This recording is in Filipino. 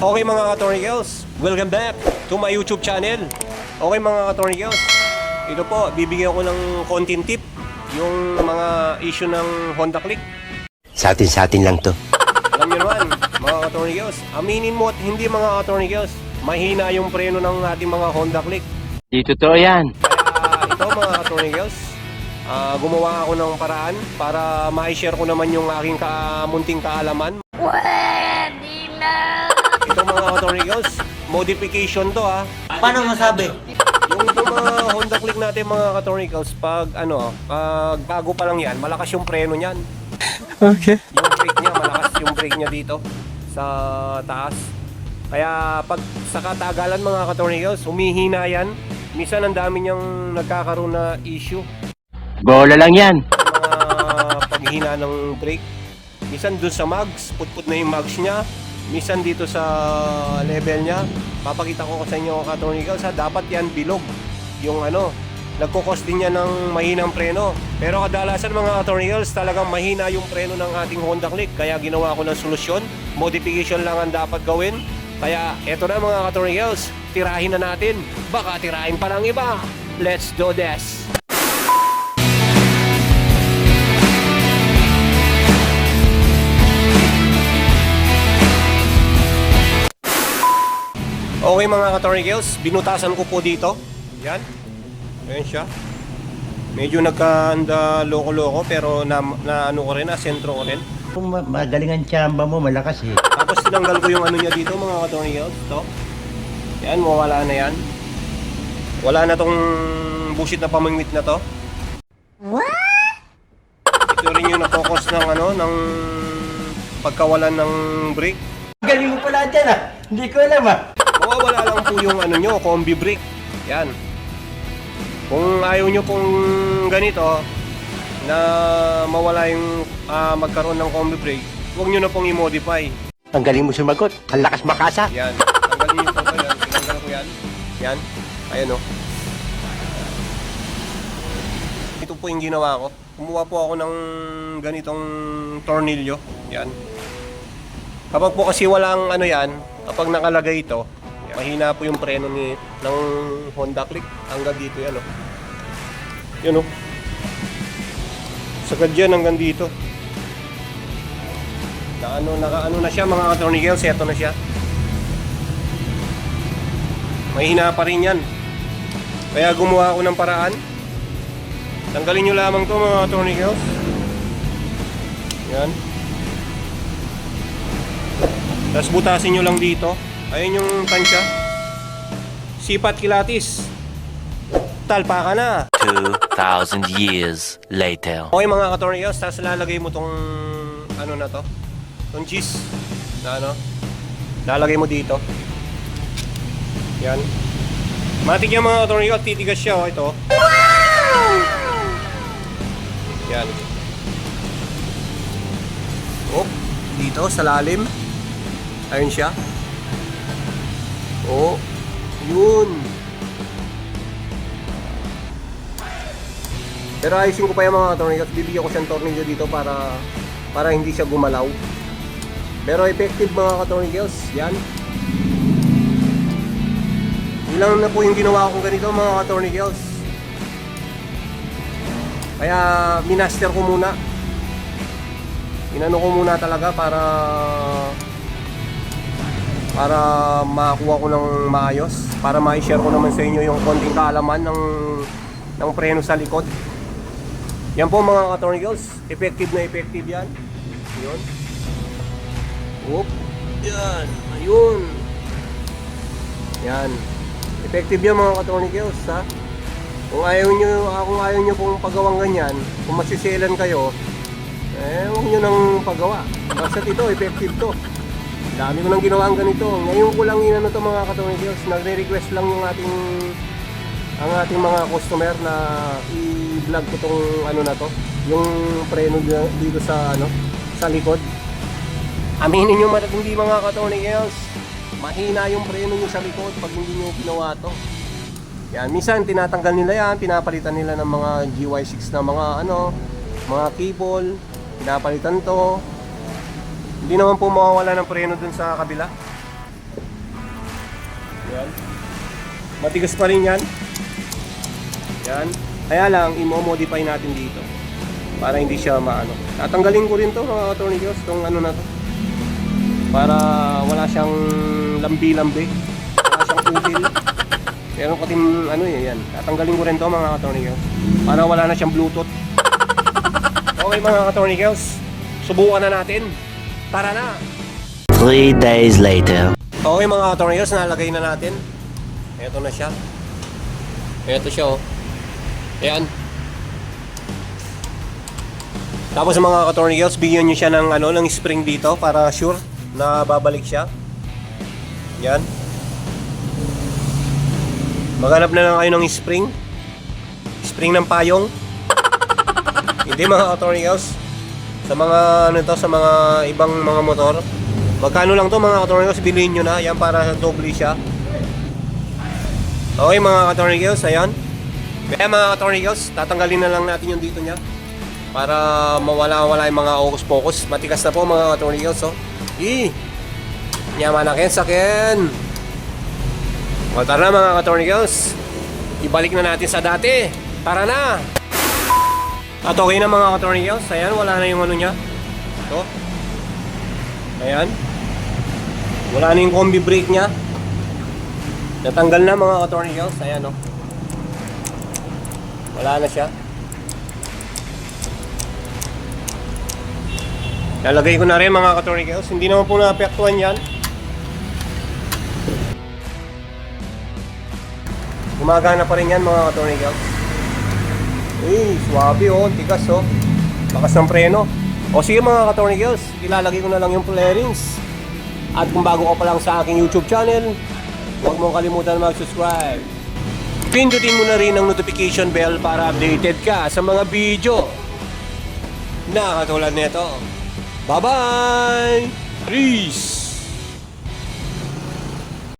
Okay mga katornigels, welcome back to my YouTube channel. Okay mga katornigels, ito po, bibigyan ko ng konting tip yung mga issue ng Honda Click. Sa atin sa atin lang to. Alam nyo naman, mga katornigels, aminin mo at hindi mga katornigels, mahina yung preno ng ating mga Honda Click. Di totoo yan. Kaya ito mga katornigels, ah, gumawa ako ng paraan para ma-share ko naman yung aking kamunting kaalaman. Ito mga katornigels, modification to ha. Paano masabi? Yung mga Honda Click natin mga katornicals, pag ano, pag bago pa lang yan, malakas yung preno niyan. Okay. Yung brake niya, malakas yung brake niya dito sa taas. Kaya pag sa katagalan mga katornicals, humihina yan. Minsan ang dami niyang nagkakaroon na issue. Bola lang yan. Mga paghina ng brake. Minsan dun sa mags, putput na yung mags niya. Minsan dito sa level niya. Papakita ko sa inyo katornicals ha, dapat yan bilog. Yung ano, nagkukos din yan ng mahinang preno. Pero kadalasan mga katornicals, talagang mahina yung preno ng ating Honda Click. Kaya ginawa ko ng solusyon. Modification lang ang dapat gawin. Kaya eto na mga katornicals, tirahin na natin. Baka tirahin pa ng iba. Let's do this! Okay mga katornicals, binutasan ko po dito. Yan. Ayan siya. Medyo nagkaanda loko-loko pero na, na ano ko rin, na sentro ko rin. Kung ma- magaling ang tsamba mo, malakas eh. Tapos tinanggal ko yung ano niya dito mga katornicals. Ito. Yan, mawala na yan. Wala na tong busit na pamingwit na to. What? Ito rin yung nakokos ng ano, ng pagkawalan ng brake. Galing mo pala dyan ah. Hindi ko alam ah. Mawawala lang po yung ano nyo, combi brake. Yan. Kung ayaw nyo pong ganito, na mawala yung ah, magkaroon ng combi brake, huwag nyo na pong i-modify. Ang galing mo sumagot. Ang lakas makasa. Yan. Tanggalin nyo po ito. Yan. Tinanggal ko yan. Yan. Ayan o. Ito po yung ginawa ko. Kumuha po ako ng ganitong tornilyo. Yan. Kapag po kasi walang ano yan, kapag nakalagay ito, mahina po yung preno ni, ng Honda Click. Hanggang dito yan o. Yan o. Sagad yan hanggang dito. Na ano, naka ano na siya mga katornigels, eto na siya. Mahina pa rin yan. Kaya gumawa ako ng paraan. Tanggalin nyo lamang to mga katornigels. Yan. Tapos butasin nyo lang dito. Ayun yung tansya. Sipat kilatis. Talpa ka na. 2,000 years later. Okay mga katornigels, tapos lalagay mo tong ano na to. Tong cheese. Na ano. Lalagay mo dito. Yan. Matik yung mga katornigels, titigas siya oh, ito. Yan. Oh, dito sa lalim. Ayun siya. Oh, yun. Pero ayusin ko pa yung mga tornillos. Bibigyan ko siyang tornilyo dito para para hindi siya gumalaw. Pero effective mga katornillos. Yan. Ilang na po yung ginawa kong ganito mga katornillos. Kaya minaster ko muna. Inano ko muna talaga para para makakuha ko ng maayos. Para ma-share ko naman sa inyo yung konting kaalaman ng ng preno sa likod. Yan po mga katornigels. Effective na effective yan. Yun. Oop. Yan. Ayun. Yan. Effective yan mga katornigels ha. Kung ayaw nyo, ah, kung ayaw nyo pong pagawang ganyan, kung masiselan kayo, eh huwag nyo nang pagawa. Basta ito, effective to. Dami ko nang ginawa ang ganito. Ngayon ko lang inano to mga katornigels. Nagre-request lang yung ating ang ating mga customer na i-vlog ko tong ano na to, yung preno di- dito sa ano, sa likod. Aminin at hindi mga katornigels, mahina yung preno nyo sa likod pag hindi nyo ginawa to. Yan, minsan tinatanggal nila yan, pinapalitan nila ng mga GY6 na mga ano, mga cable, pinapalitan to. Hindi naman po mawawala ng preno dun sa kabila. Ayan. Matigas pa rin yan. Yan. Kaya lang, imo-modify natin dito. Para hindi siya maano. Tatanggalin ko rin to mga attorney Diyos, tong ano na to. Para wala siyang lambi-lambi. Wala siyang util. Meron ko din ano eh, yan. Tatanggalin ko rin to mga attorney. Para wala na siyang bluetooth. Okay mga attorney Diyos. Subukan na natin. Tara na! Three days later. Okay mga attorneys, nalagay na natin. Ito na siya. Ito siya oh. Ayan. Tapos mga attorneys, bigyan nyo siya ng, ano, ng spring dito para sure na babalik siya. Yan. Maghanap na lang kayo ng spring. Spring ng payong. Hindi mga attorneys. Sa mga ano to, sa mga ibang mga motor. Magkano lang to mga attorneys, bilhin nyo na. Yan para doble siya. Okay mga attorneys, ayan. Kaya mga attorneys, tatanggalin na lang natin yung dito niya. Para mawala-wala yung mga ocus-pocus. Matigas na po mga attorneys, oh. Eh, yaman na ken sakin. O tara mga attorneys. Ibalik na natin sa dati. Tara na! At okay na mga attorneys, ayan, wala na yung ano niya. Ito. Ayan. Wala na yung combi brake niya. Natanggal na mga girls. Ayan o. Wala na siya. Lalagay ko na rin mga girls. Hindi naman po naapektuhan yan. Gumagana pa rin yan mga girls. Uy, swabe oh. Tigas oh. Lakas ng preno. O sige mga girls. Ilalagay ko na lang yung flarings. At kung bago ka pa lang sa aking YouTube channel, huwag mong kalimutan mag-subscribe. Pindutin mo na rin ang notification bell para updated ka sa mga video na katulad nito. Bye-bye! Peace!